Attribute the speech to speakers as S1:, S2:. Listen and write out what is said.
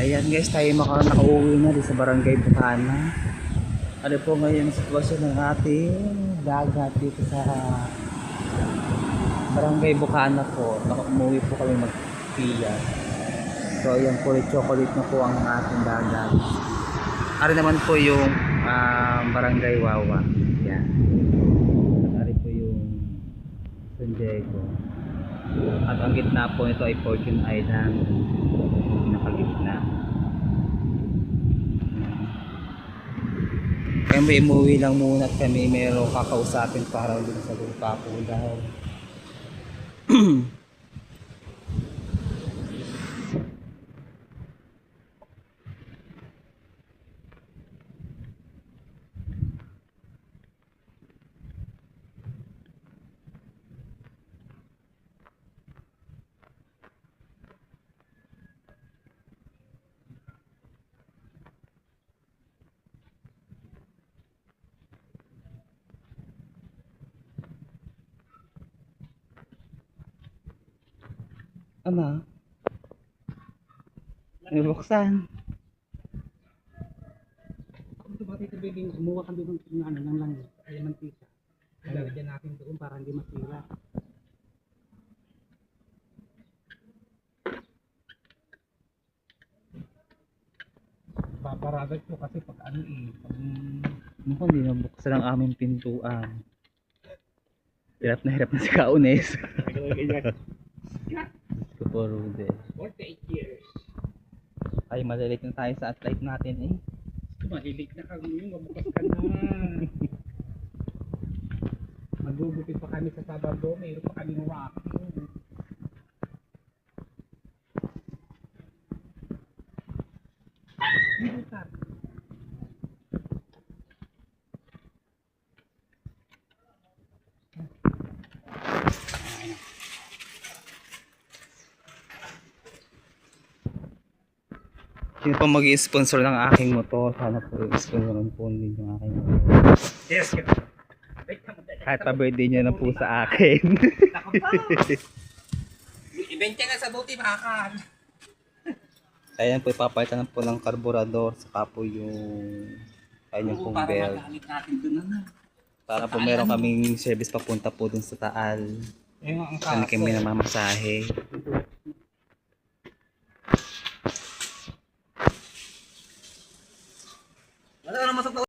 S1: Ayan guys, tayo maka nakauwi na din sa barangay Bukana. Ano po ngayon ang sitwasyon ng ating dagat dito sa barangay Bukana po. Umuwi po kami mag-pia. So ayan po, chocolate na po ang ating dagat. Ari naman po yung ah, barangay Wawa. Yan. At ari po yung San Diego. At ang gitna po nito ay Fortune Island. Pinakagitna. Kami umuwi lang muna at kami meron kakausapin para ulit sa lupa po daw. Ano? May buksan.
S2: Kung ito bakit sabihin, kumuha kami ng ano ng langis, ay mantika. Lalagyan natin doon para hindi masira. Babaragat ko kasi pag ano eh, pag
S1: Mukhang hindi na buksan ang aming pintuan. Hirap na hirap na si Kaunes. Ko po, Rude.
S2: 48 years.
S1: Ay, malilit na tayo sa atlight natin eh.
S2: Mahilig na kami mabukas ka na. Magbubukit pa kami sa Sabado, mayroon pa kami walking. Dito ka.
S1: Sino pa mag sponsor ng aking motor? Sana po i-sponsoran po ninyo yung aking motor.
S2: Yes.
S1: Kahit pa-birthday nyo na po sa akin.
S2: Pa. Ibenta ka sa buti, makakahan.
S1: Ayan po, ipapalitan na po ng karburador saka po yung kanyang pong
S2: para
S1: belt.
S2: na.
S1: Para po meron kaming service papunta po dun sa Taal.
S2: Yung ang
S1: Saan kami namamasahe.